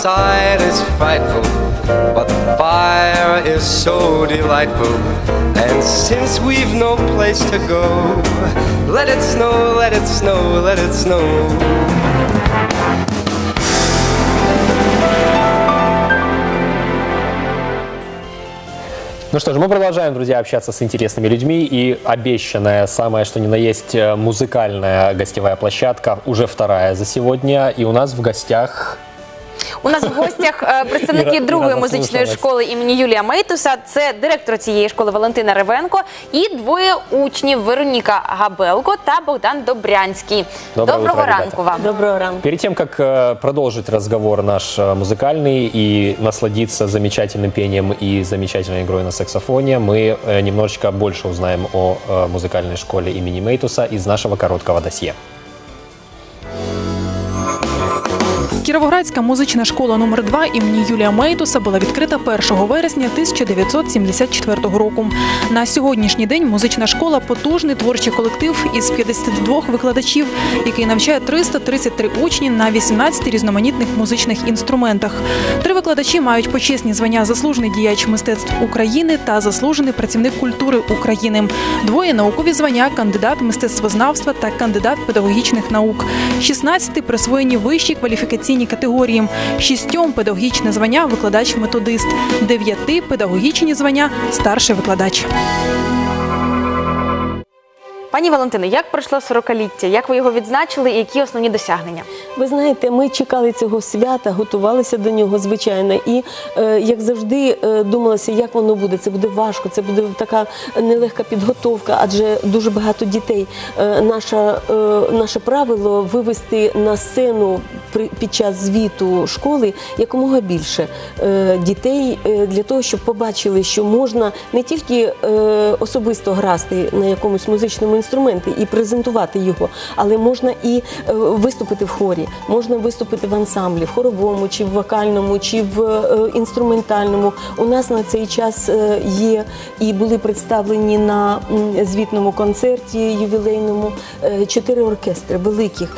outside is frightful, but fire is so delightful. And since we've no place to go, let it snow, let it snow, let it snow. Ну что ж, мы продолжаем, друзья, общаться с интересными людьми. И обещанная, самая что ни на есть, э, музыкальная гостевая площадка уже вторая за сегодня. И у нас в гостях У нас в гостях е, представники Іра- другої Іра музичної заслухалась. школи імені Юлія Мейтуса. Це директор цієї школи Валентина Ревенко і двоє учнів Вероніка Габелко та Богдан Добрянський. Доброе Доброго утро, ранку ребята. вам. Доброго ранку. Перед тем, как э, продолжить разговор наш э, музыкальный и насладиться замечательным пением и замечательной игрой на саксофоне, мы э, немножечко больше узнаем о э, музыкальной школе имени Мейтуса из нашего короткого досье. Кіровоградська музична школа номер 2 імені Юлія Мейтуса була відкрита 1 вересня 1974 року. На сьогоднішній день музична школа потужний творчий колектив із 52 викладачів, який навчає 333 учні на 18 різноманітних музичних інструментах. Три викладачі мають почесні звання заслужений діяч мистецтв України та заслужений працівник культури України. Двоє наукові звання кандидат мистецтвознавства та кандидат педагогічних наук. 16 присвоєні вищі кваліфікаційні категорії. Шістьом педагогічне звання викладач-методист, дев'яти педагогічні звання старший викладач. Пані Валентино, як пройшло 40-ліття? Як ви його відзначили і які основні досягнення? Ви знаєте, ми чекали цього свята, готувалися до нього, звичайно, і е, як завжди е, думалося, як воно буде. Це буде важко, це буде така нелегка підготовка, адже дуже багато дітей. Е, наша, наше правило вивести на сцену при, під час звіту школи якомога більше дітей для того, щоб побачили, що можна не тільки особисто грати на якомусь музичному інструменті і презентувати його, але можна і е, виступити в хорі, можна виступити в ансамблі, в хоровому, чи в вокальному, чи в е, інструментальному. У нас на цей час е, є і були представлені на звітному концерті ювілейному чотири оркестри великих,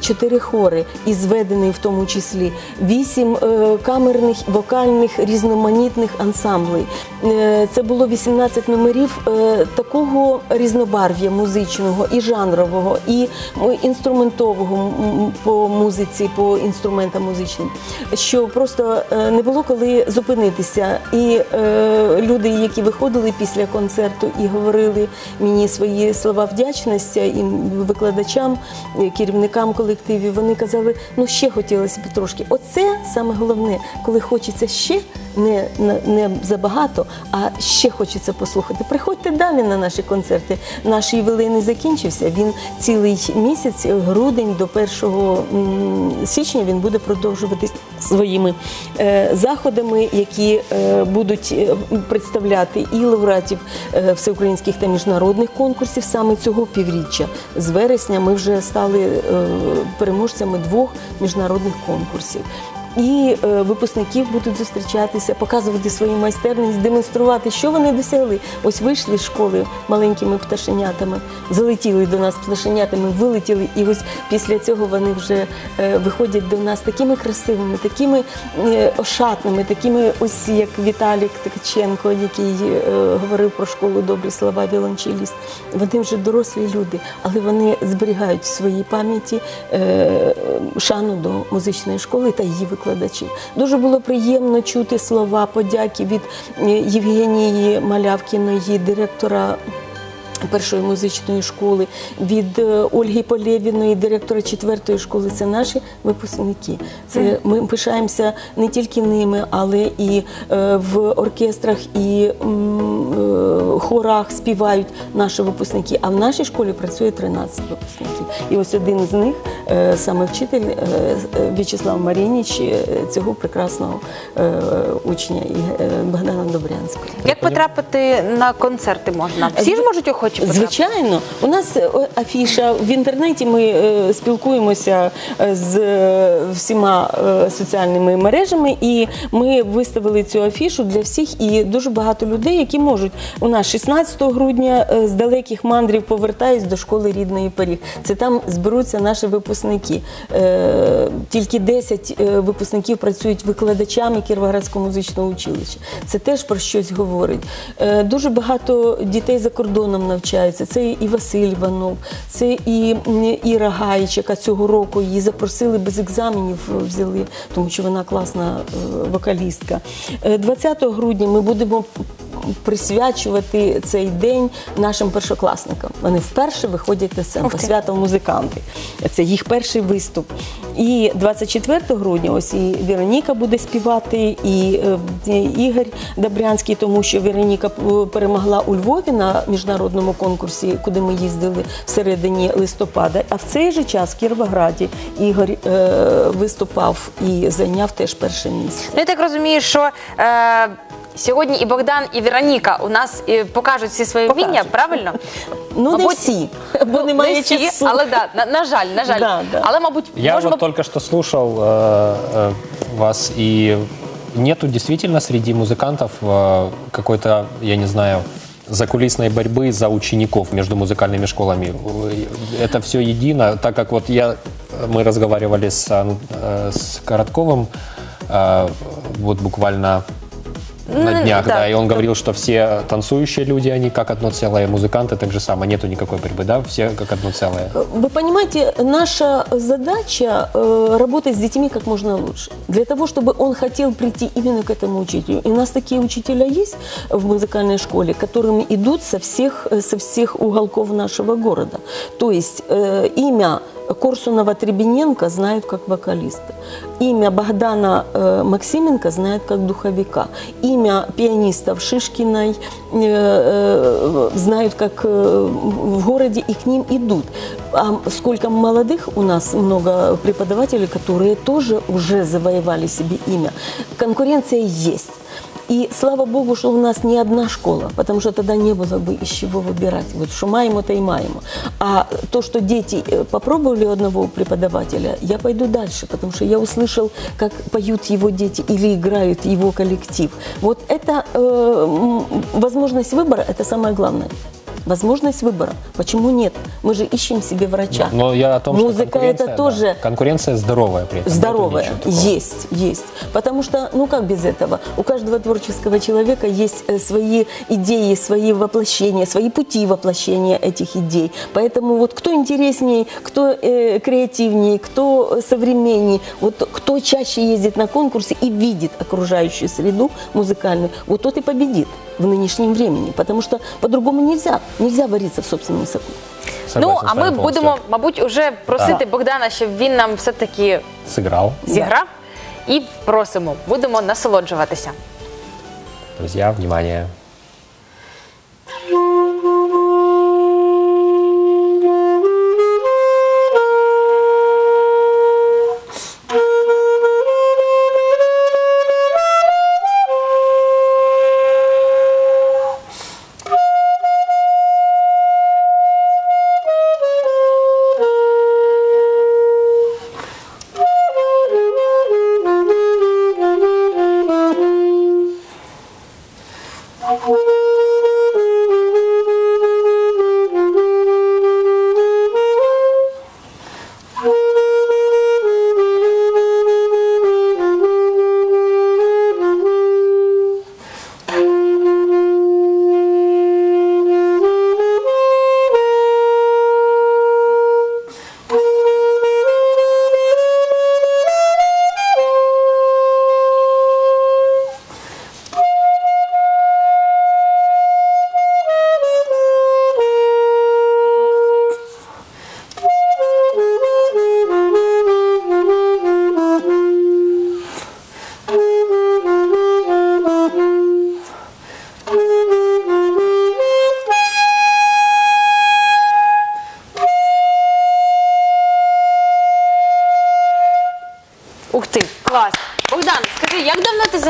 чотири хори, і зведений в тому числі вісім камерних вокальних різноманітних ансамблей. Е, Це було 18 номерів такого різнобарв'я музичного і жанрового, і інструментового по музиці, по інструментам музичним, що просто е, не було коли зупинитися. І е, люди, які виходили після концерту і говорили мені свої слова вдячності і викладачам, і керівникам колективів, вони казали, ну ще хотілося б трошки. Оце саме головне, коли хочеться ще не, не, не забагато, а ще хочеться послухати. Приходьте далі на наші концерти. Наш ювілей не закінчився. Він цілий місяць, грудень до 1 січня, він буде продовжуватись своїми е, заходами, які е, будуть е, представляти і лауреатів всеукраїнських та міжнародних конкурсів саме цього півріччя. З вересня ми вже стали переможцями двох міжнародних конкурсів. І е, випускників будуть зустрічатися, показувати свою майстерність, демонструвати, що вони досягли. Ось вийшли з школи маленькими пташенятами, залетіли до нас пташенятами, вилетіли, і ось після цього вони вже е, виходять до нас такими красивими, такими е, ошатними, такими, ось як Віталік Ткаченко, який говорив про школу добрі слова, віолончеліст. Вони вже дорослі люди, але вони зберігають в своїй пам'яті шану до музичної школи та її викладачів. Дуже було приємно чути слова подяки від е, Євгенії Малявкіної, директора. Першої музичної школи від е, Ольги Полєвіної, директора четвертої школи. Це наші випускники. Це ми пишаємося не тільки ними, але і е, в оркестрах і е, хорах співають наші випускники. А в нашій школі працює 13 випускників. І ось один з них, саме вчитель В'ячеслав Марініч, цього прекрасного учня Богдана Добрянського. Як потрапити на концерти можна? Всі ж можуть охочі захоче потрапити? Звичайно, у нас е, афіша в інтернеті. Ми е, спілкуємося е, з всіма соціальними мережами, і ми виставили цю афішу для всіх. І дуже багато людей, які можуть у нас 16 грудня з далеких мандрів повертаюсь до школи рідної Паріг. Це там зберуться наші випускники. Тільки 10 е, випускників працюють викладачами Кіровоградського музичного училища. Це теж про щось говорить. Дуже багато дітей за кордоном навчаються. Це і Василь Іванов, це і Іра Гаїч, яка цього року її запросили без екзаменів, е, взяли, тому що вона класна е, вокалістка. Е, 20 грудня ми будемо присвячувати цей день нашим першокласникам. Вони вперше виходять на сцену ти. свято музиканти. Це їх перший виступ. І 24 грудня ось і Вероніка буде співати, і е, Ігор Добрянський, тому що Вероніка е, перемогла у Львові на міжнародному конкурсі, куди ми їздили в середині листопада. А в цей же час в Кіровограді Ігор е, виступав і зайняв теж перше місце. Ну, я так розумію, що е, сьогодні і Богдан, і Вероніка у нас е, покажуть всі свої Покажуть. вміння, правильно? Ну, не Мабуть, всі, бо Ну, немає не всі, часу. але да, на, на жаль, на жаль. Да, да. Але, мабуть, Я можемо вот только что слушал э, э, вас, и нету действительно среди музыкантов э, какой-то, я не знаю, закулисной борьбы за учеников между музыкальными школами. Это все едино, так как вот я, мы разговаривали с, э, с Коротковым э, вот буквально на Ну, днях, да. да, и он говорил, что все танцующие люди, они как одно целое, музыканты так же самое, нету никакой борьбы, да, все как одно целое. Вы понимаете, наша задача э, работать с детьми как можно лучше. Для того, чтобы он хотел прийти именно к этому учителю. И у нас такие учителя есть в музыкальной школе, которыми идут со всех, э, со всех уголков нашего города. То есть э, имя Корсунова Требененко знают как вокалиста. Имя Богдана э, Максименко знают как духовика. Имя пианистов Шишкиной э, э, знают как э, в городе и к ним идут. А сколько молодых у нас много преподавателей, которые тоже уже завоевали себе имя. Конкуренция есть. И слава Богу, что у нас не одна школа, потому что тогда не было бы из чего выбирать. Вот что маємо, то и маємо. А то, что дети э, попробовали одного преподавателя, я пойду дальше, потому что я услышал, как поют его дети или играют его коллектив. Вот это э, возможность выбора, это самое главное. Возможность выбора. Почему нет? Мы же ищем себе врача. Но я о том, что Музыка конкуренция, это да, тоже конкуренция здоровая при этом. Здоровая. Есть, есть. Потому что, ну как без этого? У каждого творческого человека есть э, свои идеи, свои воплощения, свои пути воплощения этих идей. Поэтому вот кто интереснее, кто э, креативнее, кто современнее, вот кто чаще ездит на конкурсы и видит окружающую среду музыкальную, вот тот и победит в нынешнем времени. Потому что по-другому нельзя. Нельзя вариться в собственном соку. Ну, а ми будемо, мабуть, уже просити Богдана, щоб він нам все-таки Сыграл. зіграв. І просимо, будемо насолоджуватися. Друзья, внимание.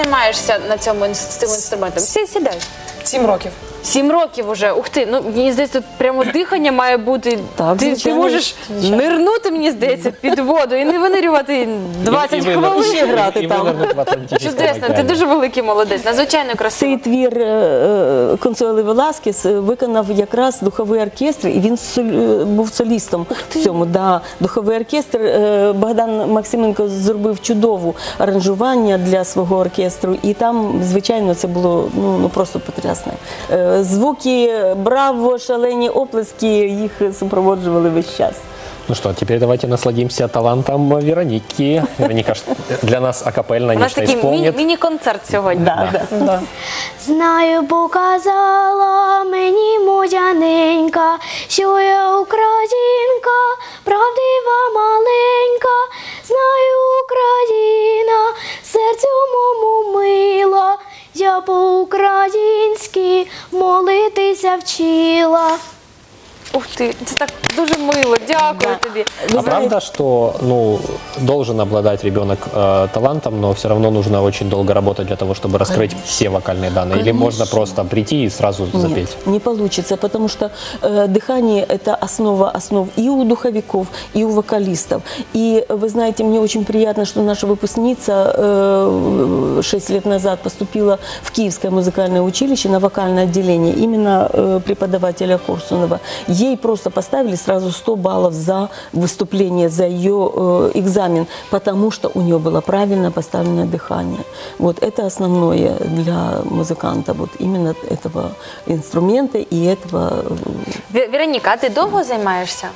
Займаєшся на цьому ін- з цим інструментом? Сі- Сідай. Сім років. Сім років уже. Ух ти, ну мені здається, тут прямо дихання має бути. Так, ти, ти звичайно, можеш звичайно. нирнути, мені здається, під воду і не винирювати 20 І- і хвилин. ще грати і там. Чудесно, ти дуже великий молодець, надзвичайно красиво. Цей твір е, Консуели Веласкес е, виконав якраз духовий оркестр, і він соль- е, був солістом в цьому. Да, духовий оркестр е, Богдан Максименко зробив чудову аранжування для свого оркестру, і там, звичайно, це було ну, ну просто потрясне. Е, Звуки браво, шалені оплески їх супроводжували весь час. Ну что, теперь давайте насладимся талантом Вероники. Вероника для нас акапельно У нас нечто исполнит. міні-концерт сьогодні. Да, да. Знаю, показала мені моя ненька, що я українка, правдива маленька, знаю Україна, серцю мому мила, я по-українськи молитися вчила. Ух ти, це так дуже мило. Дякую тобі. А правда, что ну, должен обладать ребенок э, талантом, но все равно нужно очень долго работать для того, чтобы раскрыть все вокальные данные? Или Конечно. можно просто прийти и сразу запеть? Нет, не получится, потому что э, дыхание – это основа основ и у духовиков, и у вокалистов. И вы знаете, мне очень приятно, что наша выпускница э, 6 лет назад поступила в Киевское музыкальное училище на вокальное отделение, именно э, преподавателя Корсунова. Ей просто поставили сразу 100 баллов за выступление, за ее э, экзамен, потому что у нее было правильно поставленное дыхание. Вот это основное для музыканта, вот именно этого инструмента и этого э, Ві- Вероніка, а ти довго займаєшся?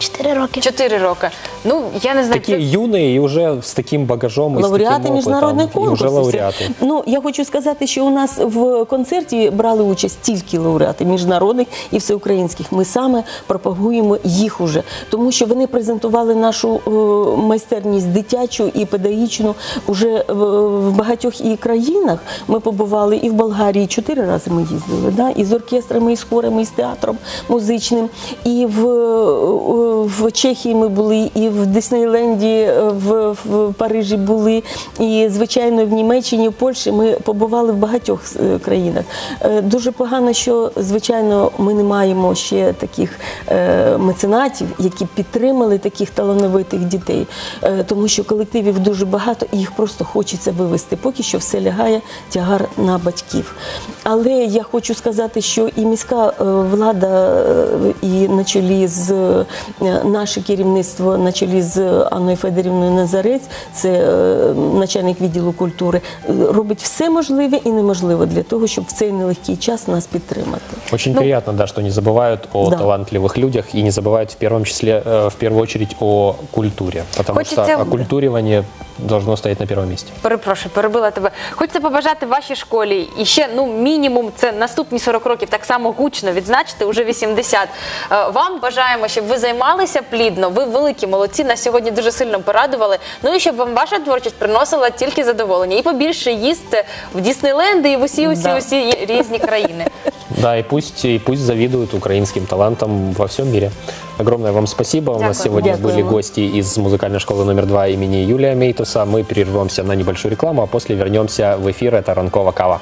Чотири роки. Чотири роки. Ну, я не знаю, Такие це юные и уже с таким багажом, и с лауреати таким міжнародних опытом, и уже конкурсів. лауреаты. Ну я хочу сказати, що у нас в концерті брали участь тільки лауреати міжнародних і всеукраїнських. Ми саме пропагуємо їх уже, тому що вони презентували нашу е, майстерність дитячу і педагогічну уже в, в багатьох і країнах. Ми побували і в Болгарії чотири рази ми їздили, да, і з оркестрами, і з хорами, і з театром музичним, і в, е, в Чехії ми були, і в Диснейленді е, в, в Парижі були, і звичайно в Німеччині, в Польщі ми побували в багатьох е, країнах. Е, Дуже погано, що звичайно ми не маємо ще таких меценатів, які підтримали таких талановитих дітей, тому що колективів дуже багато і їх просто хочеться вивести. Поки що все лягає тягар на батьків. Але я хочу сказати, що і міська влада, і на чолі з наше керівництво, на чолі з Анною Федорівною Назарець, це е, начальник відділу культури, е, робить все можливе і неможливе для того, щоб в цей нелегкий час нас підтримати. Очень приятно, да, что не забывают о Да. талантливых людях и не забывают в первом числе, э, в первую очередь о культуре, потому Хочется- что окультуривание должно стоять на первом месте. Перепрошую, перебила тебе. Хочеться побажати вашій школі і ще ну мінімум це наступні 40 років так само гучно відзначити, уже 80. Е, Вам бажаємо, щоб ви займалися плідно. Ви великі молодці. Нас сьогодні дуже сильно порадували. Ну і щоб вам ваша творчість приносила тільки задоволення. І побільше їсти в Діснейленди і в усі усі Да. усі різні країни. Да, и пусть, и пусть завидуют украинским талантам во всем мире. Огромное вам спасибо. У нас Дякую. сегодня Дякую были гости из музыкальной школы номер два имени Юлия Мейтуса. Мы прервемся на небольшую рекламу, а после вернемся в эфир. Это Ранкова Кава.